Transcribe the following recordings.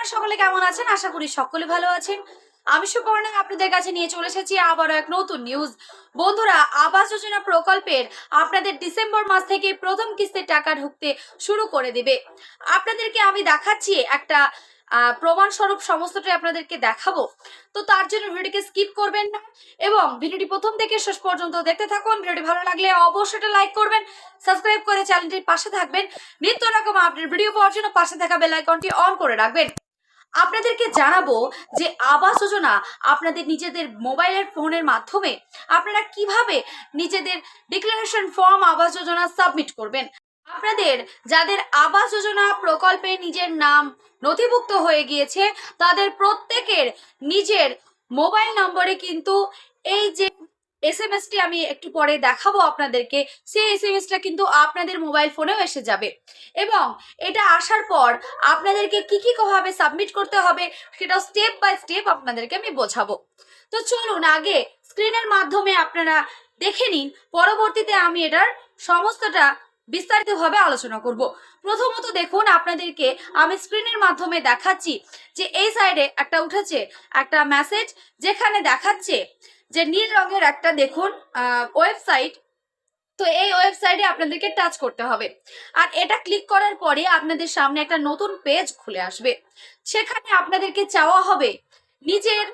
আপনারা সকলে কেমন আছেন? আশা করি সকলে ভালো আছেন। আমি সুপর্ণা আপনাদের কাছে নিয়ে চলে এসেছি আবারও এক নতুন নিউজ বন্ধুরা আবাস যোজনা প্রকল্পের আপনাদের ডিসেম্বর মাস থেকে প্রথম কিস্তির টাকা ঢুকতে শুরু করে দিবে। আপনাদেরকে আমি দেখাচ্ছি একটা আহ, প্রমাণস্বরূপ সমস্তটাই আপনাদেরকে দেখাবো। তো তার জন্য ভিডিওটিকে স্কিপ করবেন না এবং ভিডিওটি প্রথম থেকে শেষ পর্যন্ত দেখতে থাকুন। ভিডিওটি ভালো লাগলে অবশ্যই লাইক করবেন সাবস্ক্রাইব করে চ্যানেলটির পাশে থাকবেন। নিত্য রকম আপডেট ভিডিও পাওয়ার জন্য পাশে থাকা বেল আইকনটি অন করে রাখবেন। আপনাদেরকে জানাব যে আবাস যোজনা আপনাদের নিজেদের মোবাইলের ফোনের মাধ্যমে আপনারা কীভাবে নিজেদের declaration form Awas Yojana submit করবেন। আপনাদের যাদের আবাস যোজনা প্রকল্পে নিজের নাম নথিভুক্ত হয়ে গিয়েছে, তাদের প্রত্যেকের নিজের মোবাইল নম্বরে কিন্তু এই যে এস আমি একটু পরে দেখাবো আপনাদেরকে। সেই এস এম এসটা কিন্তু আপনাদের মোবাইল ফোনেও এসে যাবে। এবং এটা আসার পর আপনাদেরকে কি কি ভাবে সাবমিট করতে হবে, সেটা স্টেপ বাই স্টেপ আপনাদেরকে আমি বোঝাবো। তো চলুন আগে স্ক্রিনের মাধ্যমে আপনারা দেখে নিন। পরবর্তীতে আমি এটার সমস্তটা বিস্তারিতভাবে আলোচনা করব। প্রথমত দেখুন আপনাদেরকে আমি স্ক্রিনের মাধ্যমে দেখাচ্ছি যে এই সাইডে একটা উঠেছে, একটা মেসেজ যেখানে দেখাচ্ছে যে নীল রঙের একটা দেখুন ওয়েবসাইট তো এই ওয়েবসাইটে আপনাদেরকে টাচ করতে হবে। আর এটা ক্লিক করার পরে আপনাদের সামনে একটা নতুন পেজ খুলে আসবে। সেখানে আপনাদেরকে চাওয়া হবে নিজের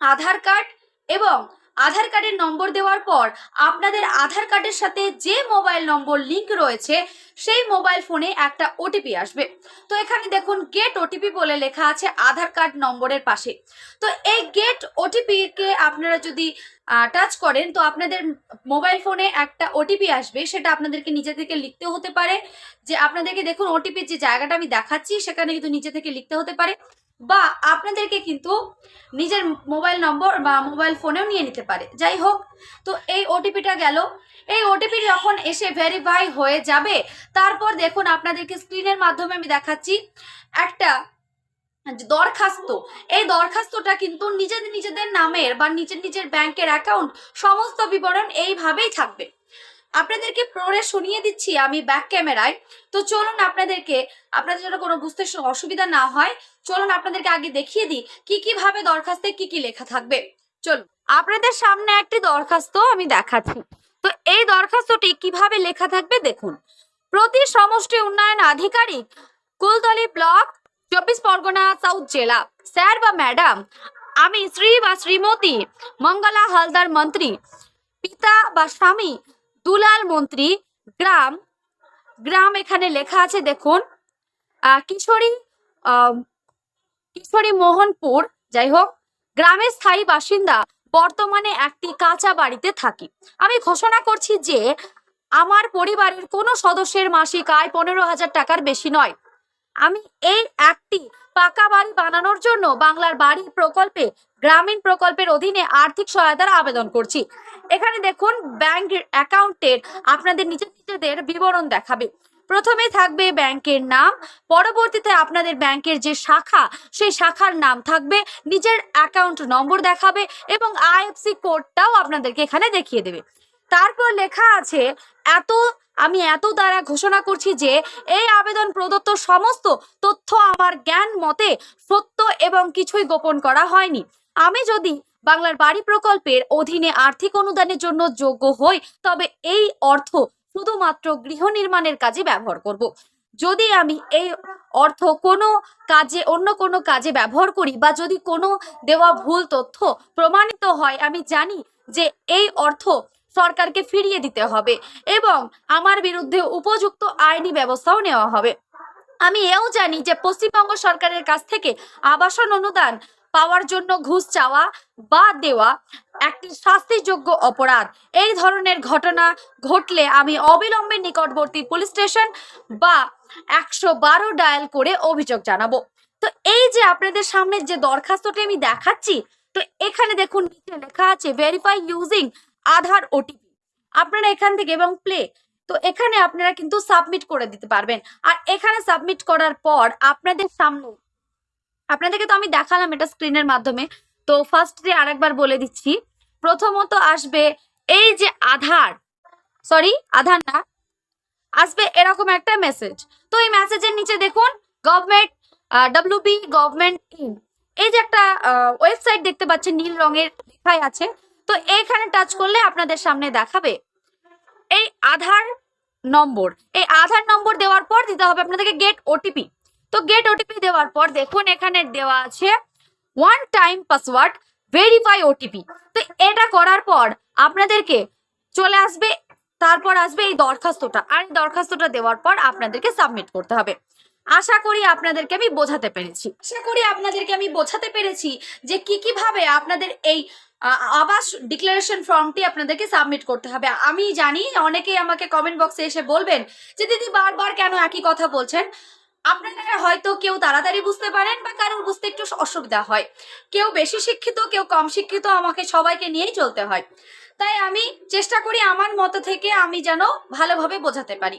আধার কার্ড এবং আধার কার্ডের নম্বর দেওয়ার পর আপনাদের আধার কার্ডের সাথে যে মোবাইল নম্বর লিংক রয়েছে, সেই মোবাইল ফোনে একটা ওটিপি আসবে। তো এখানে দেখুন গেট ওটিপি বলে লেখা আছে আধার কার্ড নম্বরের পাশে। তো এই গেট ওটিপিকে আপনারা যদি টাচ করেন, তো আপনাদের মোবাইল ফোনে একটা ওটিপি আসবে। সেটা আপনাদেরকে নিজে থেকে লিখতে হতে পারে। যে আপনাদেরকে দেখুন ওটিপির যে জায়গাটা আমি দেখাচ্ছি, সেখানে কিন্তু নিজে থেকে লিখতে হতে পারে। বা আপনাদেরকে কিন্তু নিজের মোবাইল নম্বর বা মোবাইল ফোনেও নিয়ে নিতে পারে। যাই হোক, তো এই ওটিপিটা গেল। এই ওটিপি যখন এসে ভেরিফাই হয়ে যাবে, তারপর দেখুন আপনাদেরকে স্ক্রিনের মাধ্যমে আমি দেখাচ্ছি একটা দরখাস্ত। এই দরখাস্তটা কিন্তু নিজেদের নিজেদের নামের বা নিজের নিজের ব্যাংকের অ্যাকাউন্ট সমস্ত বিবরণ এইভাবেই থাকবে। আপনাদেরকে পড়ে শুনিয়ে দিচ্ছি আমি ব্যাক ক্যামেরায় তো চলুন আপনাদেরকে, আপনাদের যেন কোনো বুঝতে অসুবিধা না হয়, চলুন আপনাদেরকে আগে দেখিয়ে দিই কি কি ভাবে দরখাস্তে কি কি লেখা থাকবে। চলুন। আপনাদের সামনে একটি দরখাস্ত আমি দেখাচ্ছি। তো এই দরখাস্তটি কীভাবে লেখা থাকবে দেখুন। প্রতি সমষ্টি উন্নয়ন আধিকারিক, কুলতলি ব্লক, চব্বিশ পরগনা, সাউথ জেলা। স্যার বা ম্যাডাম, আমি শ্রী বা শ্রীমতী, মঙ্গলা হালদার মন্ত্রী, পিতা বা স্বামী দুলাল মন্ত্রী, গ্রাম গ্রাম এখানে লেখা আছে, দেখুন। কিশোরী কিশোরী মোহনপুর, যাই হোক, গ্রামের স্থায়ী বাসিন্দা, বর্তমানে একটি কাঁচা বাড়িতে থাকি। আমি ঘোষণা করছি যে, আমার পরিবারের কোনো সদস্যের মাসিক আয় পনেরো হাজার টাকার বেশি নয়। আমি এই একটি পাকা বাড়ি বানানোর জন্য বাংলার বাড়ি প্রকল্পে, গ্রামীণ প্রকল্পের অধীনে আর্থিক সহায়তার আবেদন করছি। এখানে দেখুন ব্যাংক অ্যাকাউন্টের আপনাদের নিজের নিজেদের বিবরণ দেখাবে। প্রথমে থাকবে ব্যাংকের নাম, পরবর্তীতে আপনাদের ব্যাংকের যে শাখা, সেই শাখার নাম থাকবে, নিজের অ্যাকাউন্ট নম্বর দেখাবে এবং আইএফসি কোডটাও আপনাদেরকে এখানে দেখিয়ে দেবে। তারপর লেখা আছে, এত, আমি এত দ্বারা ঘোষণা করছি যে এই আবেদন প্রদত্ত সমস্ত তথ্য আমার জ্ঞান মতে সত্য এবং কিছুই গোপন করা হয়নি। আমি যদি বাংলার বাড়ি প্রকল্পের অধীনে আর্থিক অনুদানের জন্য যোগ্য হই, তবে এই অর্থ শুধুমাত্র গৃহ নির্মাণের কাজে ব্যবহার করব। যদি আমি এই অর্থ কোনো কাজে, অন্য কোনো কাজে ব্যবহার করি বা যদি কোনো দেওয়া ভুল তথ্য প্রমাণিত হয়, আমি জানি যে এই অর্থ সরকারকে ফিরিয়ে দিতে হবে এবং আমার বিরুদ্ধে উপযুক্ত আইনি ব্যবস্থাও নেওয়া হবে। আমি এও জানি যে পশ্চিমবঙ্গ সরকারের কাছ থেকে আবাসন অনুদান পাওয়ার জন্য ঘুষ চাওয়া বা দেওয়া একটি শাস্তিযোগ্য অপরাধ। এই ধরনের ঘটনা ঘটলে আমি অবিলম্বে নিকটবর্তী পুলিশ স্টেশন বা একশো বারো ডায়াল করে অভিযোগ জানাব। তো এই যে আপনাদের সামনে যে দরখাস্তটি আমি দেখাচ্ছি, তো এখানে দেখুন নিচে লেখা আছে ভেরিফাই ইউজিং আধার ওটিপি আপনারা এখান থেকে এবং প্লে তো এখানে আপনারা কিন্তু সাবমিট করে দিতে পারবেন। আর এখানে সাবমিট করার পর আপনাদের সামনে আপনাদেরকে তো আমি দেখালাম এটা স্ক্রিনের মাধ্যমে। তো ফার্স্ট ফার্স্টে আরেকবার বলে দিচ্ছি, প্রথমত আসবে এই যে আধার সরি আধার না, আসবে এরকম একটা মেসেজ তো এই মেসেজের নিচে দেখুন গভর্নমেন্ট ডাব্লিউবি গভর্নমেন্ট ইন এই যে একটা ওয়েবসাইট দেখতে পাচ্ছেন, নীল রঙের লেখাই আছে। তো এইখানে টাচ করলে আপনাদের সামনে দেখাবে এই আধার নম্বর। এই আধার নম্বর দেওয়ার পর দিতে হবে আপনাদেরকে গেট ওটিপি তো গেট ওটিপি দেওয়ার পর দেখুন এখানে দেওয়া আছে one time password verify OTP তো এটা করার পর আপনাদেরকে চলে আসবে, তারপর আসবে এই দরখাস্তটা। আর এই দরখাস্তটা দেওয়ার পর আপনাদেরকে সাবমিট করতে হবে। আশা করি আপনাদেরকে আমি বোঝাতে পেরেছি। আশা করি আপনাদেরকে আমি বোঝাতে পেরেছি যে কি কীভাবে আপনাদের এই আবাস ডিক্লারেশন ফর্মটি আপনাদেরকে সাবমিট করতে হবে। আমি জানি অনেকেই আমাকে কমেন্ট বক্সে এসে বলবেন যে, দিদি, বারবার কেন একই কথা বলছেন? আপনারা হয়তো কেউ তাড়াতাড়ি বুঝতে পারেন বা কারোর বুঝতে একটু অসুবিধা হয়। কেউ বেশি শিক্ষিত, কেউ কম শিক্ষিত, আমাকে সবাইকে নিয়েই চলতে হয়। তাই আমি চেষ্টা করি আমার মতো থেকে আমি যেন ভালোভাবে বোঝাতে পারি।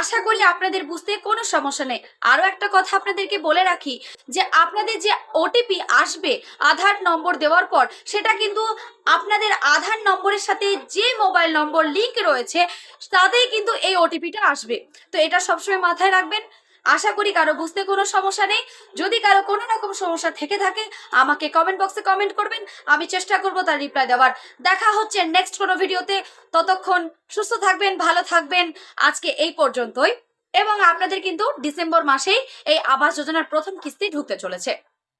আশা করি আপনাদের বুঝতে কোনো সমস্যা নেই। আরও একটা কথা আপনাদেরকে বলে রাখি যে, আপনাদের যে ওটিপি আসবে আধার নম্বর দেওয়ার পর, সেটা কিন্তু আপনাদের আধার নম্বরের সাথে যে মোবাইল নম্বর লিঙ্ক রয়েছে, তাতেই কিন্তু এই ওটিপিটা আসবে। তো এটা সবসময় মাথায় রাখবেন। আশা করি কারও বুঝতে কোনো সমস্যা নেই। যদি কারও কোনো রকম সমস্যা থেকে থাকে, আমাকে কমেন্ট বক্সে কমেন্ট করবেন। আমি চেষ্টা করব তার রিপ্লাই দেওয়ার। দেখা হচ্ছে নেক্সট কোনো ভিডিওতে। ততক্ষণ সুস্থ থাকবেন, ভালো থাকবেন। আজকে এই পর্যন্তই। এবং আপনাদের কিন্তু ডিসেম্বর মাসেই এই আবাস যোজনার প্রথম কিস্তি ঢুকতে চলেছে।